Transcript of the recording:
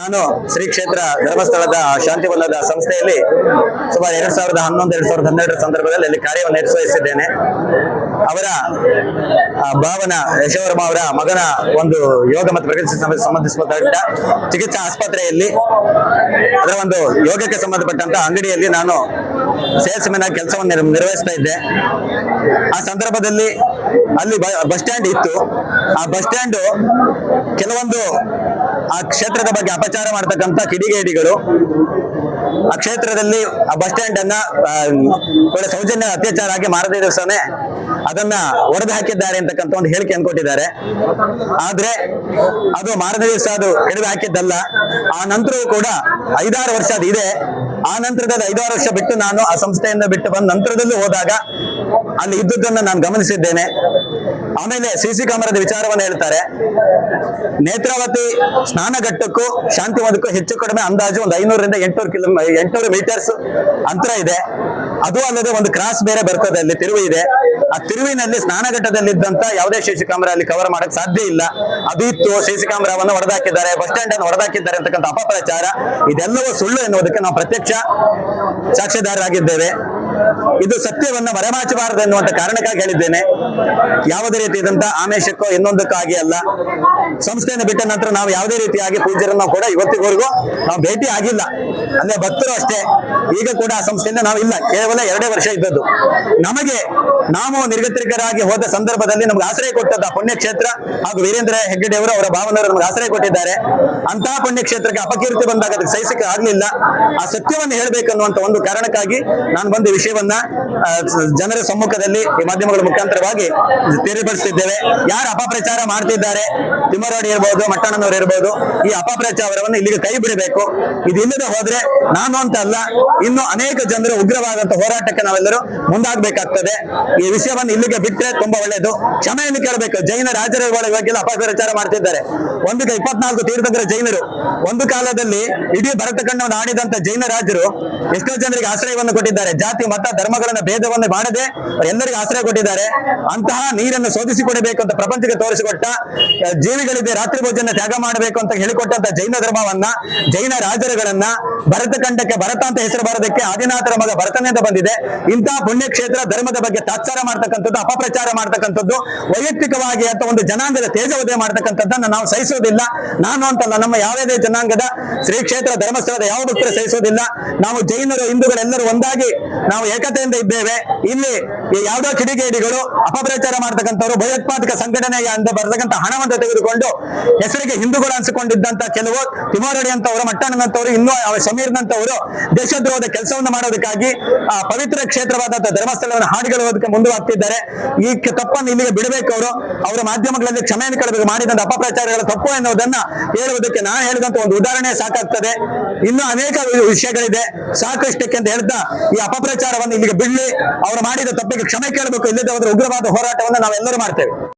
ನಾನು ಶ್ರೀ ಕ್ಷೇತ್ರ ಧರ್ಮಸ್ಥಳದ ಶಾಂತಿವನದ ಸಂಸ್ಥೆಯಲ್ಲಿ ಸುಮಾರು ಎರಡ್ ಸಾವಿರದ ಹನ್ನೊಂದು, ಎರಡ್ ಸಾವಿರದ ಹನ್ನೆರಡರ ಸಂದರ್ಭದಲ್ಲಿ ಅಲ್ಲಿ ಕಾರ್ಯವನ್ನು ನಿರ್ವಹಿಸಿದ್ದೇನೆ. ಅವರ ಭಾವನ, ಯಶವರ್ಮ ಅವರ ಮಗನ ಒಂದು ಯೋಗ ಮತ್ತು ಪ್ರಗತಿ ಸಂಬಂಧಿಸಿದ ಚಿಕಿತ್ಸಾ ಆಸ್ಪತ್ರೆಯಲ್ಲಿ, ಅದರ ಒಂದು ಯೋಗಕ್ಕೆ ಸಂಬಂಧಪಟ್ಟಂತ ಅಂಗಡಿಯಲ್ಲಿ ನಾನು ಸೇಲ್ಸ್ ಮೆನ್ ಆಗಿ ಕೆಲಸವನ್ನು ನಿರ್- ನಿರ್ವಹಿಸ್ತಾ ಇದ್ದೆ. ಆ ಸಂದರ್ಭದಲ್ಲಿ ಅಲ್ಲಿ ಬಸ್ ಸ್ಟ್ಯಾಂಡ್ ಇತ್ತು. ಆ ಬಸ್ ಸ್ಟ್ಯಾಂಡ್ ಕೆಲವೊಂದು ಆ ಕ್ಷೇತ್ರದ ಬಗ್ಗೆ ಅಪಚಾರ ಮಾಡ್ತಕ್ಕಂಥ ಕಿಡಿಗೇಡಿಗಳು ಆ ಕ್ಷೇತ್ರದಲ್ಲಿ ಆ ಬಸ್ ಸ್ಟ್ಯಾಂಡ್ ಅನ್ನ ಸೌಜನ್ಯ ಅತ್ಯಾಚಾರ ಆಗಿ ಮಾರದೇ ದಿವಸನೇ ಅದನ್ನ ಒಡೆದು ಹಾಕಿದ್ದಾರೆ ಅಂತಕ್ಕಂಥ ಒಂದು ಹೇಳಿಕೆಯನ್ನು ಕೊಟ್ಟಿದ್ದಾರೆ ಆದ್ರೆ ಅದು ಮಾರನೇ ದಿವಸ ಅದು ಹಿಡಿದು ಹಾಕಿದ್ದಲ್ಲ. ಆ ನಂತರವೂ ಕೂಡ ಐದಾರು ವರ್ಷ ಅದು ಇದೆ. ಆ ನಂತರದ ಐದಾರು ವರ್ಷ ಬಿಟ್ಟು ನಾನು ಆ ಸಂಸ್ಥೆಯಿಂದ ಬಿಟ್ಟು ಬಂದ ನಂತರದಲ್ಲೂ ಹೋದಾಗ ಅಲ್ಲಿ ಇದ್ದುದನ್ನು ನಾನು ಗಮನಿಸಿದ್ದೇನೆ. ಆಮೇಲೆ ಸಿ ಸಿ ಕ್ಯಾಮರಾದ ವಿಚಾರವನ್ನು ಹೇಳ್ತಾರೆ. ನೇತ್ರಾವತಿ ಸ್ನಾನಘಟ್ಟಕ್ಕೂ ಶಾಂತಿವನಕ್ಕೂ ಹೆಚ್ಚು ಕಡಿಮೆ ಅಂದಾಜು ಒಂದು ಐನೂರರಿಂದ ಎಂಟುನೂರು ಕಿಲೋ ಎಂಟುನೂರು ಮೀಟರ್ಸ್ ಅಂತರ ಇದೆ. ಅದು ಅಲ್ಲದೆ ಒಂದು ಕ್ರಾಸ್ ಬೇರೆ ಬರ್ತದೆ ಅಲ್ಲಿ ತಿರುವು ಇದೆ. ಆ ತಿರುವಿನಲ್ಲಿ ಸ್ನಾನಘಟ್ಟದಲ್ಲಿದ್ದಂತ ಯಾವುದೇ ಸಿಸಿ ಕ್ಯಾಮರಾ ಅಲ್ಲಿ ಕವರ್ ಮಾಡಕ್ ಸಾಧ್ಯ ಇಲ್ಲ. ಅದು ಇತ್ತು ಸಿಸಿ ಕ್ಯಾಮರಾವನ್ನು ಹೊಡೆದಾಕಿದ್ದಾರೆ ಬಸ್ ಸ್ಟ್ಯಾಂಡ್ ಅನ್ನು ಹೊಡೆದಾಕಿದ್ದಾರೆ ಅಂತಕ್ಕಂಥ ಅಪಪ್ರಚಾರ. ಇದೆಲ್ಲವೂ ಸುಳ್ಳು ಎನ್ನುವುದಕ್ಕೆ ನಾವು ಪ್ರತ್ಯಕ್ಷ ಸಾಕ್ಷಿದಾರರಾಗಿದ್ದೇವೆ ಇದು ಸತ್ಯವನ್ನ ಮರೆಮಾಚಬಾರದು ಎನ್ನುವಂತ ಕಾರಣಕ್ಕಾಗಿ ಹೇಳಿದ್ದೇನೆ. ಯಾವುದೇ ರೀತಿಯಾದಂತಹ ಆಮೇಶಕ್ಕೋ ಇನ್ನೊಂದಕ್ಕಾಗಿ ಅಲ್ಲ. ಸಂಸ್ಥೆಯನ್ನು ಬಿಟ್ಟ ನಂತರ ನಾವು ಯಾವುದೇ ರೀತಿಯಾಗಿ ಪೂಜ್ಯರನ್ನು ಕೂಡ ಇವತ್ತಿವರೆಗೂ ನಾವು ಭೇಟಿ ಆಗಿಲ್ಲ. ಅಂದ್ರೆ ಭಕ್ತರು ಅಷ್ಟೇ. ಈಗ ಕೂಡ ಆ ಸಂಸ್ಥೆಯಿಂದ ನಾವು ಇಲ್ಲ. ಕೇವಲ ಎರಡೇ ವರ್ಷ ಇದ್ದದ್ದು. ನಮಗೆ ನಾವು ನಿರ್ಗತಿಕರಾಗಿ ಹೋದ ಸಂದರ್ಭದಲ್ಲಿ ನಮ್ಗೆ ಆಶ್ರಯ ಕೊಟ್ಟದ್ದು ಪುಣ್ಯಕ್ಷೇತ್ರ ಹಾಗೂ ವೀರೇಂದ್ರ ಹೆಗ್ಗಡೆ ಅವರು ಭಾವನವರು ನಮ್ಗೆ ಆಶ್ರಯ ಕೊಟ್ಟಿದ್ದಾರೆ. ಅಂತಹ ಪುಣ್ಯಕ್ಷೇತ್ರಕ್ಕೆ ಅಪಕೀರ್ತಿ ಬಂದಾಗ ಅದಕ್ಕೆ ಸಹಿಸಕ್ಕೆ ಆಗ್ಲಿಲ್ಲ. ಆ ಸತ್ಯವನ್ನು ಹೇಳಬೇಕನ್ನುವಂತ ಒಂದು ಕಾರಣಕ್ಕಾಗಿ ನಾನು ಬಂದು ಈ ವಿಷಯವನ್ನ ಜನರ ಸಮ್ಮುಖದಲ್ಲಿ ಈ ಮಾಧ್ಯಮಗಳ ಮುಖಾಂತರವಾಗಿ ತೆರೆಪಡಿಸುತ್ತಿದ್ದೇವೆ ಯಾರು ಅಪಪ್ರಚಾರ ಮಾಡ್ತಿದ್ದಾರೆ ತಿಮ್ಮರಾಡಿ ಇರ್ಬೋದು, ಮಟ್ಟಣ್ಣನವರು ಇರ್ಬೋದು, ಈ ಅಪಪ್ರಚಾರವನ್ನು ಇಲ್ಲಿಗೆ ಕೈ ಬಿಡಬೇಕು. ಇದಿಲ್ಲದೆ ಹೋದ್ರೆ ನಾನು ಅಂತ ಅಲ್ಲ, ಇನ್ನು ಅನೇಕ ಜನರು ಉಗ್ರವಾದಂತ ಹೋರಾಟಕ್ಕೆ ನಾವೆಲ್ಲರೂ ಮುಂದಾಗಬೇಕಾಗ್ತದೆ. ಈ ವಿಷಯವನ್ನು ಇಲ್ಲಿಗೆ ಬಿಟ್ಟರೆ ತುಂಬಾ ಒಳ್ಳೆಯದು ಕ್ಷಮೆಯನ್ನು ಕೇಳಬೇಕು. ಜೈನ ರಾಜರ ಬಗ್ಗೆ ಅಪಪ್ರಚಾರ ಮಾಡ್ತಿದ್ದಾರೆ. ಒಂದು ಇಪ್ಪತ್ನಾಲ್ಕು ತೀರ್ಥಂಕರ ಜೈನರು. ಒಂದು ಕಾಲದಲ್ಲಿ ಇಡೀ ಭರತ ಖಂಡವನ್ನು ಆಡಿದಂತ ಜೈನ ರಾಜರು ಎಷ್ಟೋ ಜನರಿಗೆ ಆಶ್ರಯವನ್ನು ಕೊಟ್ಟಿದ್ದಾರೆ. ಜಾತಿ ಮತ ಧರ್ಮಗಳನ್ನ ಭೇದವನ್ನು ಮಾಡದೆ ಎಲ್ಲರಿಗೂ ಆಶ್ರಯ ಕೊಟ್ಟಿದ್ದಾರೆ. ಅಂತಹ ನೀರನ್ನು ಶೋಧಿಸಿಕೊಡಬೇಕು ಅಂತ ಪ್ರಪಂಚಕ್ಕೆ ತೋರಿಸಿಕೊಟ್ಟ ಜೀವಿಗಳಿಗೆ ರಾತ್ರಿ ಭೋಜನ ತ್ಯಾಗ ಮಾಡಬೇಕು ಅಂತ ಹೇಳಿಕೊಟ್ಟಂತ ಜೈನ ಧರ್ಮವನ್ನ, ಜೈನ ರಾಜರುಗಳನ್ನ ಭರತ ಖಂಡಕ್ಕೆ, ಭರತ ಅಂತ ಹೆಸರು ಬರೋದಕ್ಕೆ ಆದಿನಾಥರ ಮಗ ಭರತನಿಂದ ಬಂದಿದೆ. ಇಂತಹ ಪುಣ್ಯಕ್ಷೇತ್ರ ಧರ್ಮದ ಬಗ್ಗೆ ತಾತ್ಸಾರ ಮಾಡ್ತಕ್ಕಂಥದ್ದು, ಅಪಪ್ರಚಾರ ಮಾಡ್ತಕ್ಕಂಥದ್ದು, ವೈಯಕ್ತಿಕವಾಗಿ ಅಥವಾ ಒಂದು ಜನಾಂಗದ ತೇಜೋದಯ ಮಾಡ್ತಕ್ಕಂಥದ್ದನ್ನ ನಾವು ಸಹಿಸೋದಿಲ್ಲ. ನಾನು ಅಂತಲ್ಲ ನಮ್ಮ ಯಾವುದೇ ಜನಾಂಗದ ಶ್ರೀ ಕ್ಷೇತ್ರ ಧರ್ಮಸ್ಥಳದ ಯಾವ ಭಕ್ತರು ಸಹಿಸೋದಿಲ್ಲ. ನಾವು ಜೈನರು, ಹಿಂದೂಗಳೆಲ್ಲರೂ ಒಂದಾಗಿ ನಾವು ಏಕತೆಯಿಂದ ಇದ್ದೇವೆ. ಇಲ್ಲಿ ಯಾವುದೋ ಕಿಡಿಗೇಡಿಗಳು, ಅಪಪ್ರಚಾರ ಮಾಡ್ತಕ್ಕಂಥವ್ರು, ಭಯೋತ್ಪಾದಕ ಸಂಘಟನೆಯ ಅಂತ ಬರ್ತಕ್ಕಂಥ ಹಣವನ್ನು ತೆಗೆದುಕೊಂಡು ಹೆಸರಿಗೆ ಹಿಂದೂಗಳು ಅನ್ಸಿಕೊಂಡಿದ್ದಂತ ಕೆಲವು ತಿಮೋರಡಿ ಅಂತವರು ಮಟ್ಟಣ್ಣನಂತವರು ಇನ್ನೂ ಅವ ಸಮೀರ್ನಂತವರು ದೇಶದ್ರೋಹದ ಕೆಲಸವನ್ನು ಮಾಡೋದಕ್ಕಾಗಿ ಆ ಪವಿತ್ರ ಕ್ಷೇತ್ರವಾದಂಥ ಧರ್ಮಸ್ಥಳವನ್ನು ಹಾಡುಕೊಳ್ಳುವುದಕ್ಕೆ ಮುಂದುವರ್ತಿದ್ದಾರೆ ಈ ತಪ್ಪನ್ನು ಇಲ್ಲಿಗೆ ಬಿಡಬೇಕು ಅವರು. ಅವರ ಮಾಧ್ಯಮಗಳಲ್ಲಿ ಕ್ಷಮೆಯನ್ನು ಕೇಳಬೇಕು. ಮಾಡಿದಂತ ಅಪಪ್ರಚಾರಗಳ ತಪ್ಪು ಎನ್ನುವುದನ್ನ ಹೇಳುವುದಕ್ಕೆ ನಾನು ಹೇಳಿದಂತ ಒಂದು ಉದಾಹರಣೆ ಸಾಕಾಗ್ತದೆ. ಇನ್ನು ಅನೇಕ ವಿಷಯಗಳಿದೆ. ಸಾಕಷ್ಟಕ್ಕೆ ಅಂತ ಹೇಳ್ತಾ ಈ ಅಪಪ್ರಚಾರವನ್ನು ಇಲ್ಲಿಗೆ ಬಿಡ್ಲಿ. ಅವರು ಮಾಡಿದ ತಪ್ಪಿಗೆ ಕ್ಷಮೆ ಕೇಳಬೇಕು. ಇಲ್ಲದೆ ಉಗ್ರವಾದ ಹೋರಾಟವನ್ನು ನಾವೆಲ್ಲರೂ ಮಾಡ್ತೇವೆ.